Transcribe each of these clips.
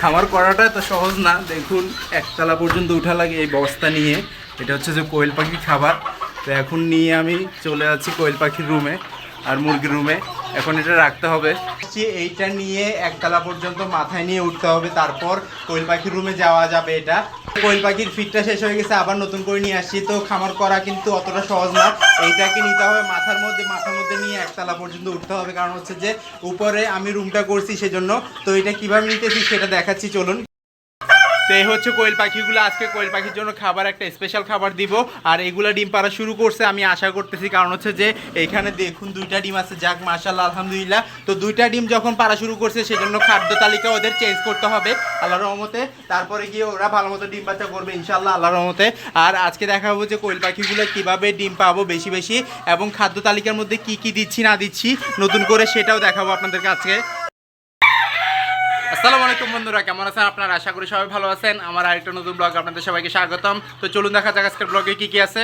খামার করাটা তো সহজ না। দেখুন, একতলা পর্যন্ত উঠা লাগে এই বস্তা নিয়ে। এটা হচ্ছে যে কোয়েল পাখির খাবার। তো এখন নিয়ে আমি চলে আছি কোয়েল পাখির রুমে আর মুরগির রুমে। এখন এটা রাখতে হবে। এইটা নিয়ে একতলা পর্যন্ত মাথায় নিয়ে উঠতে হবে, তারপর কোয়েল পাখির রুমে যাওয়া যাবে এটা। কোয়েল পাখির ফিটটা শেষ হয়ে গেছে, আবার নতুন করে নিয়ে আসছি। তো খামার করা কিন্তু অতটা সহজ না। এইটাকে নিতে হবে মাথার মধ্যে মাথার মধ্যে নিয়ে একতলা পর্যন্ত উঠতে হবে। কারণ হচ্ছে যে, উপরে আমি রুমটা করছি সেজন্য। তো এটা কীভাবে নিতেছি সেটা দেখাচ্ছি, চলুন। তো এই হচ্ছে কোয়েল পাখিগুলো, আজকে কোয়েল পাখির জন্য খাবার, একটা স্পেশাল খাবার দিব। আর এগুলো ডিম পাড়া শুরু করছে, আমি আশা করতেছি, কারণ হচ্ছে যে এখানে দেখুন দুইটা ডিম আছে। যাক মাশাল্লাহ আলহামদুলিল্লাহ। তো দুইটা ডিম যখন পাড়া শুরু করছে, সেজন্য খাদ্য তালিকা ওদের চেঞ্জ করতে হবে আল্লাহর রহমতে। তারপরে গিয়ে ওরা ভালো মতো ডিম বাচ্চা করবে ইনশাল্লাহ আল্লাহর রহমতে। আর আজকে দেখাবো যে কোয়েল পাখিগুলো কীভাবে ডিম পাবো বেশি বেশি, এবং খাদ্য তালিকার মধ্যে কি কি দিচ্ছি, না দিচ্ছি, নতুন করে সেটাও দেখাবো আপনাদের আজকে। আসসালামু আলাইকুম বন্ধুরা, কেমন আছেন আপনারা? আশা করি সবাই ভালো আছেন। আমার আরেকটা নতুন ব্লগ আপনাদের সবাইকে স্বাগতম। তো চলুন দেখা যাক আজকের ব্লগে কি কি আছে।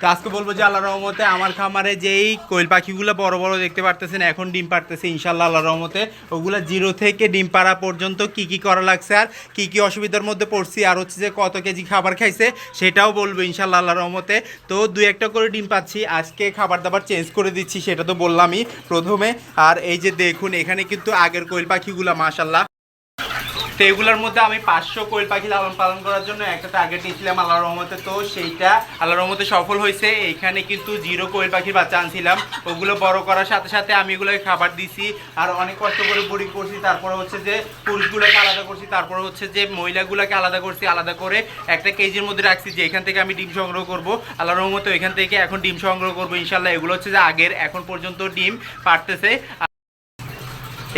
তো আজকে বলব যে আল্লাহ রহমতে আমার খামারে যেই কোয়েল পাখিগুলো বড় বড় দেখতে পারতেছেন, এখন ডিম পারতেছে ইনশাল্লাহ আল্লাহ রহমতে। ওগুলো জিরো থেকে ডিম পাড়া পর্যন্ত কি কি করা লাগছে আর কি কি অসুবিধার মধ্যে পড়ছি আর হচ্ছে যে কত কেজি খাবার খাইছে সেটাও বলব ইনশাল্লাহ আল্লাহ রহমতে। তো দুই একটা করে ডিম পাচ্ছি, আজকে খাবার দাবার চেঞ্জ করে দিচ্ছি, সেটা তো বললামই প্রথমে। আর এই যে দেখুন, এখানে কিন্তু আগের কোয়েল পাখিগুলো মাশাল্লাহ তো এগুলোর মধ্যে আমি পাঁচশো কোয়েল পাখি লালন পালন করার জন্য একটা টার্গেট নিয়েছিলাম আল্লাহ রহমতে। তো সেইটা আল্লাহ রহমতে সফল হয়েছে। এইখানে কিন্তু জিরো কোয়েল পাখির বাচ্চা আনছিলাম। ওগুলো বড় করার সাথে সাথে আমি এগুলোকে খাবার দিছি। আর অনেক কষ্ট করে বোরিং করছি। তারপরে হচ্ছে যে পুরুষগুলোকে আলাদা করছি। তারপরে হচ্ছে যে মহিলাগুলোকে আলাদা করছি। আলাদা করে একটা কেজির মধ্যে রাখছি। যে এখান থেকে আমি ডিম সংগ্রহ করব। আল্লাহ রহমতে এখান থেকে এখন ডিম সংগ্রহ করব ইনশাল্লাহ এগুলো হচ্ছে যে আগের, এখন পর্যন্ত ডিম পারতেছে।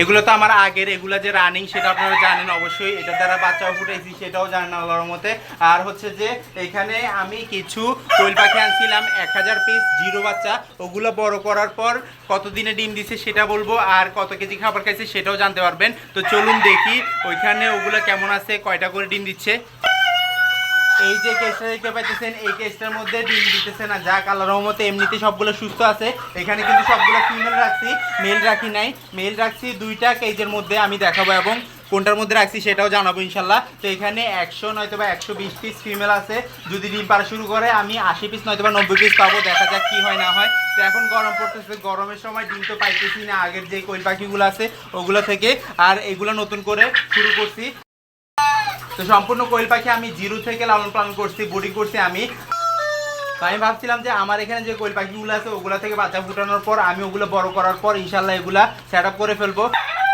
এগুলো তো আমার আগের, এগুলো যে রানিং সেটা আপনারা জানেন অবশ্যই। এটা দ্বারা বাচ্চাও ফুটাইছি, সেটাও জানেন আল্লাহর মতে আর হচ্ছে যে, এখানে আমি কিছু কোয়েল পাখি আনছিলাম, এক হাজার পিস জিরো বাচ্চা। ওগুলো বড় করার পর কতদিনে ডিম দিছে সেটা বলব, আর কত কেজি খাবার খাইছে সেটাও জানতে পারবেন। তো চলুন দেখি, ওইখানে ওগুলো কেমন আছে, কয়টা করে ডিম দিচ্ছে? এই যে কেসটা দেখতে পাইতেছেন, এই কেসটার মধ্যে ডিম দিতেছে না। যা আল্লাহ মতো এমনিতে সবগুলো সুস্থ আছে। এখানে কিন্তু সবগুলো ফিমেল রাখছি মেল রাখি নাই। মেল রাখছি দুইটা কেজের মধ্যে আমি দেখাবো এবং কোনটার মধ্যে রাখছি সেটাও জানাব ইনশাল্লাহ। তো এখানে একশো নয়তো বা একশো বিশ পিস ফিমেল আছে। যদি ডিম পাড়া শুরু করে, আমি আশি পিস নয়তো বা নব্বই পিস পাবো। দেখা যাক কি হয়, না হয়। তো এখন গরম পড়তেছে। গরমের সময় ডিম তো পাইতেছি না। আগের যে কোয়েল পাখিগুলো আছে, ওগুলো থেকে আর এগুলো নতুন করে শুরু করছি। তো সম্পূর্ণ কোয়েল পাখি আমি জিরো থেকে লালন পালন করছি, বোর্ডিং করছি আমি। তো আমি ভাবছিলাম যে আমার এখানে যে কোয়েল পাখিগুলো আছে, ওগুলা থেকে বাচ্চা ফুটানোর পর আমি ওগুলো বড় করার পর ইনশাল্লাহ এগুলা সেট আপ করে ফেলব।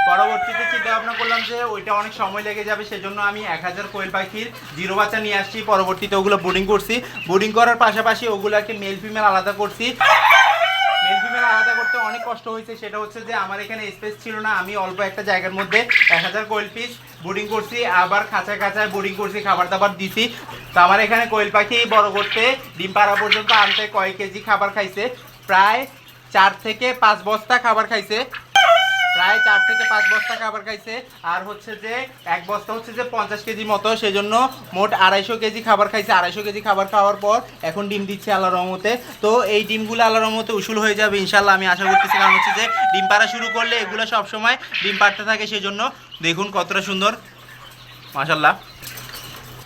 পরবর্তীতে চিন্তা ভাবনা করলাম যে ওইটা অনেক সময় লেগে যাবে, সেজন্য আমি এক হাজার কোয়েল পাখির জিরো বাচ্চা নিয়ে আসছি। পরবর্তীতে ওগুলো বোর্ডিং করছি। বোর্ডিং করার পাশাপাশি ওগুলাকে মেল ফিমেল আলাদা করছি। মেল আলাদা করতে অনেক কষ্ট হয়েছে, সেটা হচ্ছে যে আমার এখানে স্পেস ছিল না, আমি অল্প একটা জায়গার মধ্যে এক হাজার কোয়েল পিস বোর্ডিং করছি, আবার খাঁচা খাঁচায় বোর্ডিং করছি খাবার দাবার দিছি। তো আমার এখানে কোয়েল পাখি বড় করতে ডিম পাড়া পর্যন্ত আনতে কয়েক কেজি খাবার খাইছে, প্রায় চার থেকে পাঁচ বস্তা খাবার খাইছে। প্রায় চার থেকে পাঁচ বস্তা খাবার খাইছে। আর হচ্ছে যে, এক বস্তা হচ্ছে যে পঞ্চাশ কেজি মতো সেই জন্য মোট আড়াইশো কেজি খাবার খাইছে। আড়াইশো কেজি খাবার খাওয়ার পর এখন ডিম দিচ্ছে আল্লাহ রহমতে। তো এই ডিমগুলো আল্লাহ রহমতে উসুল হয়ে যাবে ইনশাল্লাহ আমি আশা করতেছি। কারণ হচ্ছে যে, ডিম পাড়া শুরু করলে এগুলো সবসময় ডিম পাড়তে থাকে সেই জন্য দেখুন কতটা সুন্দর। মাশাল্লাহ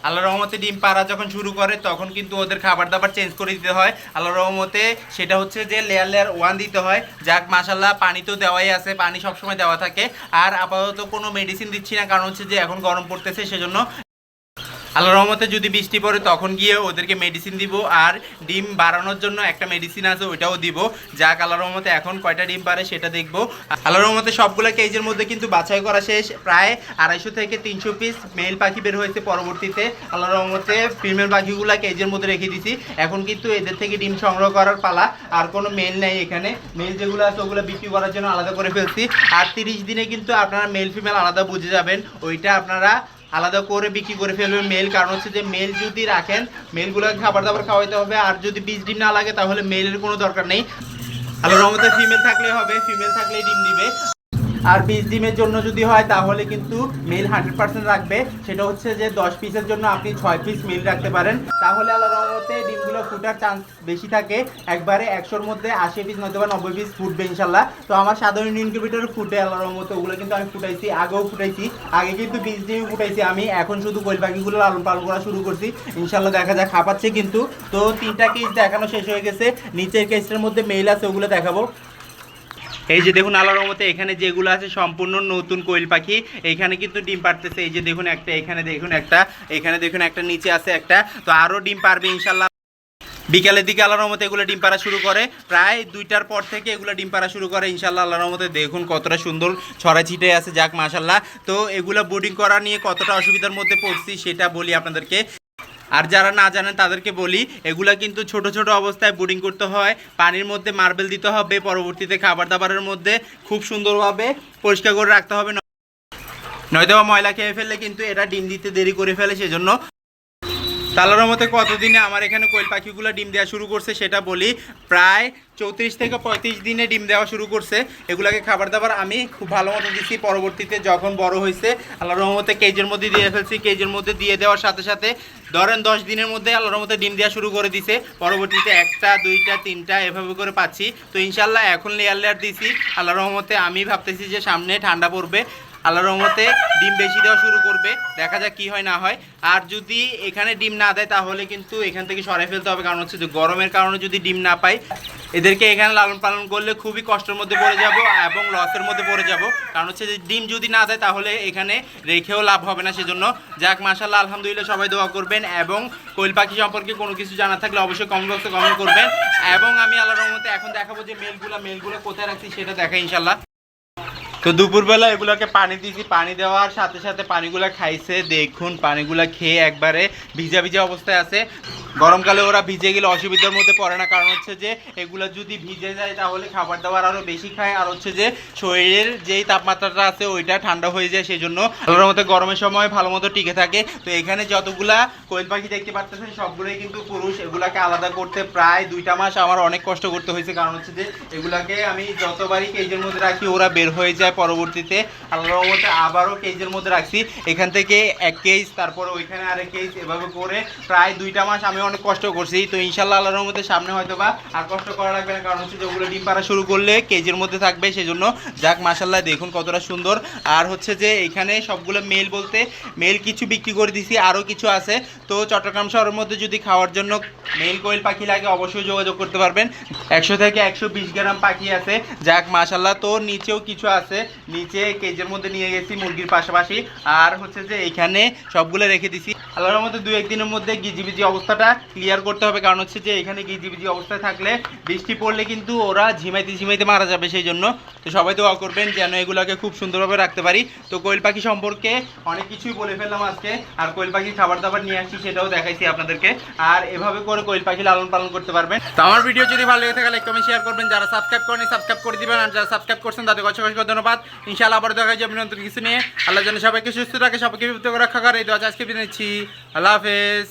আল্লাহ রহমতে ডিম পাড়া যখন শুরু করে, তখন কিন্তু ওদের খাবার দাবার চেঞ্জ করে দিতে হয়। আল্লাহ রহমতে সেটা হচ্ছে যে লেয়ার লেয়ার ওয়ান দিতে হয়। যাক মাসাল্লাহ পানি তো দেওয়াই আছে, পানি সবসময় দেওয়া থাকে। আর আপাতত কোনো মেডিসিন দিচ্ছি না, কারণ হচ্ছে যে এখন গরম পড়তেছে, সেজন্য আল্লাহ রহমতে যদি বৃষ্টি পড়ে, তখন গিয়ে ওদেরকে মেডিসিন দিব আর ডিম বাড়ানোর জন্য একটা মেডিসিন আছে, ওইটাও দিব। যাক, আল্লাহ রহমতে এখন কয়টা ডিম পারে সেটা দেখব। আল্লাহ রহমতে সবগুলো কেজের মধ্যে কিন্তু বাছাই করা শেষ। প্রায় আড়াইশো থেকে তিনশো পিস মেল পাখি বের হয়েছে পরবর্তীতে। আল্লাহ রহমতে ফিমেল পাখিগুলো কেজের মধ্যে রেখে দিছি। এখন কিন্তু এদের থেকে ডিম সংগ্রহ করার পালা, আর কোনো মেল নেই এখানে। মেল যেগুলো আছে, ওগুলো বিক্রি করার জন্য আলাদা করে ফেলছি। আর তিরিশ দিনে কিন্তু আপনারা মেল ফিমেল আলাদা বুঝে যাবেন। ওইটা আপনারা আলাদা করে বিক্রি করে ফেলবে মেল কারণ হচ্ছে যে মেল যদি রাখেন মেলগুলো খাবার দাবার খাওয়াইতে হবে, আর যদি বীজ ডিম না লাগে তাহলে মেলের কোনো দরকার নেই। আল্লাহ রহমতে ফিমেল থাকলে হবে ফিমেল থাকলে ডিম দিবে। আর বিশ ডিমের জন্য যদি হয়, তাহলে কিন্তু মেল হান্ড্রেড পার্সেন্ট রাখবে। সেটা হচ্ছে যে দশ পিসের জন্য আপনি ছয় পিস মিল রাখতে পারেন। তাহলে আল্লাহ ডিমগুলো ফুটার চান্স বেশি থাকে। একবারে একশোর মধ্যে আশি পিস নয়তো বা নব্বই পিস ফুটবে ইনশাল্লাহ। তো আমার সাধারণ ইনকিউবেটর ফুটে আল্লাহ রহমতে, ওগুলো কিন্তু আমি ফুটাইছি, আগেও ফুটাইছি। আগে কিন্তু বিশ ডিম ফুটাইছি আমি, এখন শুধু কোয়েল পাখিগুলো লালন পালন করা শুরু করছি। ইনশাল্লাহ দেখা যাক খাপাচ্ছে কিন্তু। তো তিনটা কেস দেখানো শেষ হয়ে গেছে। নিচের কেসটার মধ্যে মেল আছে, ওগুলো দেখাবো। এই যে দেখুন আল্লাহর রহমতে এখানে যেগুলো আছে সম্পূর্ণ নতুন কোয়েল পাখি। এখানে কিন্তু ডিম পারতেছে এই যে দেখুন একটা, এখানে দেখুন একটা, এখানে দেখুন একটা, নিচে আছে একটা। তো আরও ডিম পারবে ইনশাল্লাহ বিকালের দিকে আল্লাহর রহমতে এগুলো ডিম পাড়া শুরু করে। প্রায় দুইটার পর থেকে এগুলো ডিম পাড়া শুরু করে ইনশাল্লাহ আল্লাহর রহমতে। দেখুন কতটা সুন্দর ছড়া ছিটে আছে, যাক মাশাল্লাহ তো এগুলো বোর্ডিং করা নিয়ে কতটা অসুবিধার মধ্যে পড়ছি সেটা বলি আপনাদেরকে। আর যারা না জানেন, তাদেরকে বলি, এগুলা কিন্তু ছোট ছোট অবস্থায় বোর্ডিং করতে হয়। পানির মধ্যে মার্বেল দিতে হবে, পরবর্তীতে খাবার দাবারের মধ্যে খুব সুন্দরভাবে পরিষ্কার করে রাখতে হবে। নয়তো ময়লা খেয়ে ফেললে কিন্তু এটা ডিম দিতে দেরি করে ফেলে, সেজন্য তালার মতে কতদিনে আমার এখানে কোয়েল পাখিগুলো ডিম দেওয়া শুরু করছে সেটা বলি, প্রায় চৌত্রিশ থেকে পঁয়ত্রিশ দিনে ডিম দেওয়া শুরু করছে। এগুলাকে খাবার দাবার আমি খুব ভালো মতো দিচ্ছি পরবর্তীতে যখন বড় হয়েছে আল্লাহ রহমতে কেজের মধ্যে দিয়ে ফেলছি। কেজের মধ্যে দিয়ে দেওয়ার সাথে সাথে ধরেন দশ দিনের মধ্যে আল্লাহ রহমতে ডিম দেওয়া শুরু করে দিছে। পরবর্তীতে একটা, দুইটা, তিনটা এভাবে করে পাচ্ছি। তো ইনশাল্লাহ এখন লেয়ার লেয়ার দিছি। আল্লাহ রহমতে আমি ভাবতেছি যে সামনে ঠান্ডা পড়বে। আল্লাহ রহমতে ডিম বেশি দেওয়া শুরু করবে। দেখা যাক কি হয়, না হয়। আর যদি এখানে ডিম না দেয়, তাহলে কিন্তু এখান থেকে সরাই ফেলতে হবে। কারণ হচ্ছে যে গরমের কারণে যদি ডিম না পাই, এদেরকে এখানে লালন পালন করলে খুবই কষ্টের মধ্যে পড়ে যাব এবং লসের মধ্যে পড়ে যাব। কারণ হচ্ছে যে ডিম যদি না দেয়, তাহলে এখানে রেখেও লাভ হবে না। সেজন্য যাক মাশাল্লাহ আলহামদুলিল্লাহ সবাই দোয়া করবেন এবং কোয়েল পাখি সম্পর্কে কোনো কিছু জানা থাকলে অবশ্যই কমেন্ট বক্সে কমেন্ট করবেন। এবং আমি আল্লাহ রহমতে এখন দেখাবো যে মেলগুলো মেলগুলো কোথায় রাখছি সেটা দেখা ইনশাল্লাহ তো দুপুরবেলা এগুলোকে পানি দিয়েছি, পানি দেওয়ার সাথে সাথে পানিগুলো খাইছে, দেখুন পানিগুলো খেয়ে একবারে ভিজা ভিজা অবস্থায় আছে। গরমকালে ওরা ভিজে গেলে অসুবিধার মধ্যে পড়ে না। কারণ হচ্ছে যে, এগুলো যদি ভিজে যায় তাহলে খাবার দাবার আরও বেশি খায়। আর হচ্ছে যে, শরীরের যেই তাপমাত্রাটা আছে ওইটা ঠান্ডা হয়ে যায় সেই জন্য আল্লাহর মতো গরমের সময় ভালো মতো টিকে থাকে। তো এখানে যতগুলা কোয়েল পাখি দেখতে পাচ্ছেন, সবগুলোই কিন্তু পুরুষ। এগুলাকে আলাদা করতে প্রায় দুইটা মাস আমার অনেক কষ্ট করতে হয়েছে। কারণ হচ্ছে যে, এগুলাকে আমি যতবারই কেজের মধ্যে রাখি, ওরা বের হয়ে যায় পরবর্তীতে। আল্লাহর রহমতে আবারও কেজের মধ্যে রাখছি। এখান থেকে এক কেজ, তারপরে ওইখানে আরেক কেজ। এভাবে করে প্রায় দুইটা মাস আমি অনেক কষ্ট করছি। তো ইনশাল্লাহ আল্লাহর রহমতে সামনে হয়তো বা আর কষ্ট করা লাগবে না, কারণ হচ্ছে যে ওগুলো ডিম পাড়া শুরু করলে কেজির মধ্যে থাকবে, সেজন্য যাক মাসাল্লাহ দেখুন কতটা সুন্দর। আর হচ্ছে যে এখানে সবগুলো মেল বলতে মেল কিছু বিক্রি করে দিছি আরও কিছু আছে। তো চট্টগ্রাম শহরের মধ্যে যদি খাওয়ার জন্য মেল কোয়েল পাখি লাগে, অবশ্যই যোগাযোগ করতে পারবেন। একশো থেকে একশো বিশ গ্রাম পাখি আছে। যাক মাশাল্লাহ তো নিচেও কিছু আছে। নিচে কেজের মধ্যে নিয়ে গেছি মুরগির পাশাপাশি। আর হচ্ছে যে এখানে সবগুলো রেখে দিছি। আল্লাহর মধ্যে দু একদিনের মধ্যে গিজিবিজি অবস্থাটা ক্লিয়ার করতে হবে, কারণ হচ্ছে যে এখানে গিজিবিজি অবস্থায় থাকলে বৃষ্টি পড়লে কিন্তু ওরা ঝিমাইতে ঝিমাইতে মারা যাবে সেই জন্য। তো সবাই দোয়া করবেন যেন এগুলোকে খুব সুন্দরভাবে রাখতে পারি। তো কোয়েল পাখি সম্পর্কে অনেক কিছুই বলে ফেললাম আজকে, আর কোয়েল পাখির খাবার দাবার নিয়ে আসছি সেটাও দেখাইছি আপনাদেরকে। আর এভাবে করে কোয়েল পাখি লালন পালন করতে পারবেন। তো আমার ভিডিও যদি ভালো লেগে থাকে লাইক কমেন্ট শেয়ার করবেন। যারা সাবস্ক্রাইব করেনি সাবস্ক্রাইব করে দিবেন। আর যারা সাবস্ক্রাইব করছেন তাদের অসংখ্য অসংখ্য ধন্যবাদ। ইনশাআল্লাহ আবার দেখা যাবে নতুন কিছু নিয়ে। আল্লাহ যেন সবাইকে সুস্থ রাখে, সবাইকে বিপদ রক্ষা করে এই দোয়া আজকে বিদায় নিচ্ছি। আল্লাহ হাফেজ।